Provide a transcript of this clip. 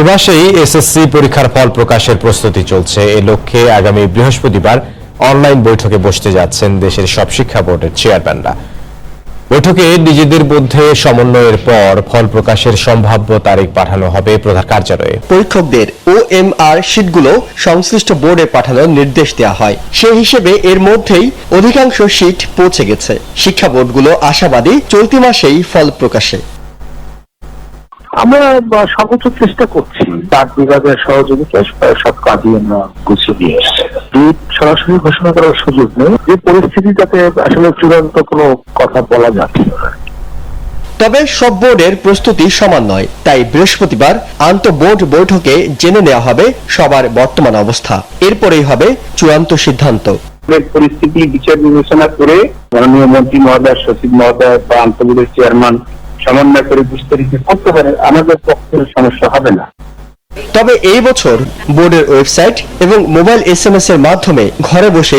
এ মাসেই এসএসসি পরীক্ষার ফল প্রকাশের প্রস্তুতি চলছে। এ লক্ষ্যে আগামী বৃহস্পতিবার অনলাইন বৈঠকে বসতে যাচ্ছেন দেশের সব শিক্ষা বোর্ডের চেয়ারম্যানরা। বৈঠকে নিজেদের মধ্যে সমন্বয়ের পর ফল প্রকাশের সম্ভাব্য তারিখ পাঠানো হবে প্রধান কার্যালয়ে। পরীক্ষকদের ও এম ওএমআর শিটগুলো সংশ্লিষ্ট বোর্ডে পাঠানোর নির্দেশ দেওয়া হয়। সেই হিসেবে এর মধ্যেই অধিকাংশ শিট পৌঁছে গেছে। শিক্ষা বোর্ডগুলো আশাবাদী চলতি মাসেই ফল প্রকাশে। আমরা সর্বোচ্চ চেষ্টা করছি ডাক বিভাগের সহযোগিতায় প্রায় সব কাজই আমরা গুছিয়ে দিয়ে এসছি ডেট সরাসরি ঘোষণা করার সুযোগ নেই। যে পরিস্থিতি যাতে আসলে চূড়ান্ত কোনো কথা বলা যাচ্ছে তবে সব বোর্ডের প্রস্তুতি সমান নয়। তাই বৃহস্পতিবার আন্তঃবোর্ড বৈঠকে জেনে নেওয়া হবে সবার বর্তমান অবস্থা। এরপরেই হবে চূড়ান্ত সিদ্ধান্ত। পরিস্থিতি বিচার বিবেচনা করে মাননীয় মন্ত্রী মহোদয় সচিব মহোদয় বা আন্তর্জাতিক চেয়ারম্যান সমন্বয় করে বিস্তারিত করতে পারে, আমাদের পক্ষে সমস্যা হবে না। তবে এই বছর বোর্ডের ওয়েবসাইট এবং মোবাইল এস এর মাধ্যমে ঘরে বসে